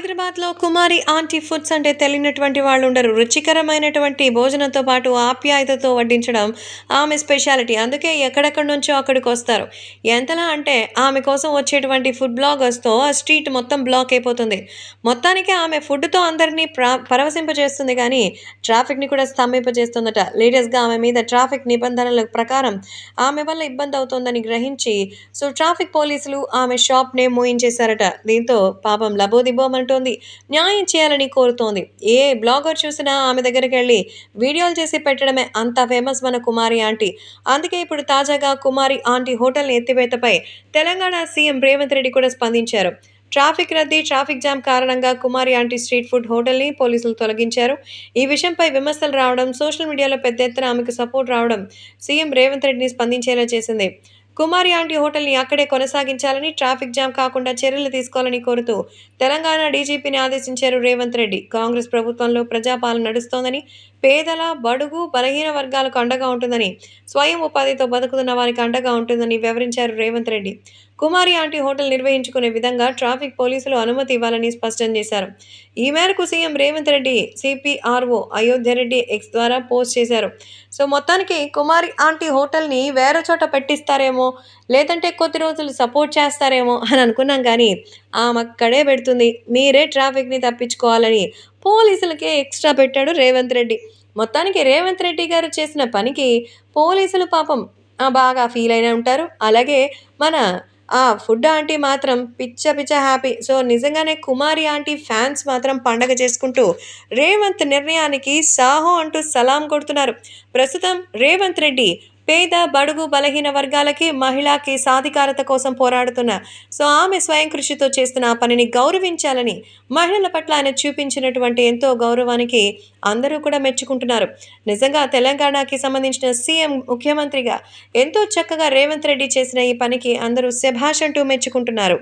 హైదరాబాద్లో కుమారి aunty foods అంటే తెలియనటువంటి వాళ్ళు ఉండరు. రుచికరమైనటువంటి భోజనంతో పాటు ఆప్యాయతతో వడ్డించడం ఆమె స్పెషాలిటీ. అందుకే ఎక్కడెక్కడి నుంచో అక్కడికి వస్తారు. ఎంతలా అంటే ఆమె కోసం వచ్చేటువంటి ఫుడ్ బ్లాగర్స్తో ఆ స్ట్రీట్ మొత్తం బ్లాక్ అయిపోతుంది. మొత్తానికి ఆమె ఫుడ్తో అందరినీ ప్ర పరవశింపజేస్తుంది కానీ ట్రాఫిక్ని కూడా స్తంభింపజేస్తుందట. లేటెస్ట్గా ఆమె మీద ట్రాఫిక్ నిబంధనల ప్రకారం ఆమె వల్ల ఇబ్బంది అవుతోందని గ్రహించి సో ట్రాఫిక్ పోలీసులు ఆమె షాప్నే మూయించేశారట. దీంతో పాపం లబోదిబోమంటోంది న్యాయం చేయాలని కోరుతోంది. ఏ బ్లాగర్ చూసినా ఆమె దగ్గరికి వెళ్ళి వీడియోలు చేసి పెట్టడమే అంత ఫేమస్ మన కుమారి ఆంటీ. అందుకే ఇప్పుడు తాజాగా కుమారి ఆంటీ హోటల్ ఎత్తివేతపై తెలంగాణ సీఎం రేవంత్ రెడ్డి కూడా స్పందించారు. ట్రాఫిక్ రద్దీ ట్రాఫిక్ జామ్ కారణంగా కుమారి ఆంటీ స్ట్రీట్ ఫుడ్ హోటల్ని పోలీసులు తొలగించారు. ఈ విషయంపై విమర్శలు రావడం సోషల్ మీడియాలో పెద్ద ఎత్తున ఆమెకు సపోర్ట్ రావడం సీఎం రేవంత్ రెడ్డిని స్పందించేలా చేసింది. కుమారి ఆంటీ హోటల్ని అక్కడే కొనసాగించాలని ట్రాఫిక్ జామ్ కాకుండా చర్యలు తీసుకోవాలని కోరుతూ తెలంగాణ డీజీపీని ఆదేశించారు రేవంత్ రెడ్డి. కాంగ్రెస్ ప్రభుత్వంలో ప్రజాపాలన నడుస్తోందని పేదల బడుగు బలహీన వర్గాలకు అండగా ఉంటుందని స్వయం ఉపాధితో బతుకుతున్న వారికి అండగా ఉంటుందని వివరించారు రేవంత్ రెడ్డి. కుమారి ఆంటీ హోటల్ నిర్వహించుకునే విధంగా ట్రాఫిక్ పోలీసులు అనుమతి ఇవ్వాలని స్పష్టం చేశారు. ఈ మేరకు CM Revanth Reddy CPRO Ayodhya Reddy X ద్వారా పోస్ట్ చేశారు. సో మొత్తానికి కుమారి ఆంటీ హోటల్ని వేరే చోట పెట్టిస్తారేమో లేదంటే కొద్ది రోజులు సపోర్ట్ చేస్తారేమో అని అనుకున్నాం కానీ ఆమె అక్కడే పెడుతుంది. మీరే ట్రాఫిక్ని తప్పించుకోవాలని పోలీసులకే ఎక్స్ట్రా పెట్టాడు రేవంత్ రెడ్డి. మొత్తానికి రేవంత్ రెడ్డి గారు చేసిన పనికి పోలీసులు పాపం బాగా ఫీల్ అయిన ఉంటారు. అలాగే మన ఆ ఫుడ్ ఆంటీ మాత్రం పిచ్చ పిచ్చ హ్యాపీ. సో నిజంగానే కుమారి ఆంటీ ఫ్యాన్స్ మాత్రం పండగ చేసుకుంటూ రేవంత్ నిర్ణయానికి సాహో అంటూ సలాం కొడుతున్నారు. ప్రస్తుతం రేవంత్ రెడ్డి పేద బడుగు బలహీన వర్గాలకి మహిళాకి సాధికారత కోసం పోరాడుతున్న సో ఆమె స్వయం కృషితో చేస్తున్న ఆ పనిని గౌరవించాలని మహిళల పట్ల ఆయన చూపించినటువంటి ఎంతో గౌరవానికి అందరూ కూడా మెచ్చుకుంటున్నారు. నిజంగా తెలంగాణకి సంబంధించిన సీఎం ముఖ్యమంత్రిగా ఎంతో చక్కగా రేవంత్ రెడ్డి చేసిన ఈ పనికి అందరూ శభాష్ అంటూ మెచ్చుకుంటున్నారు.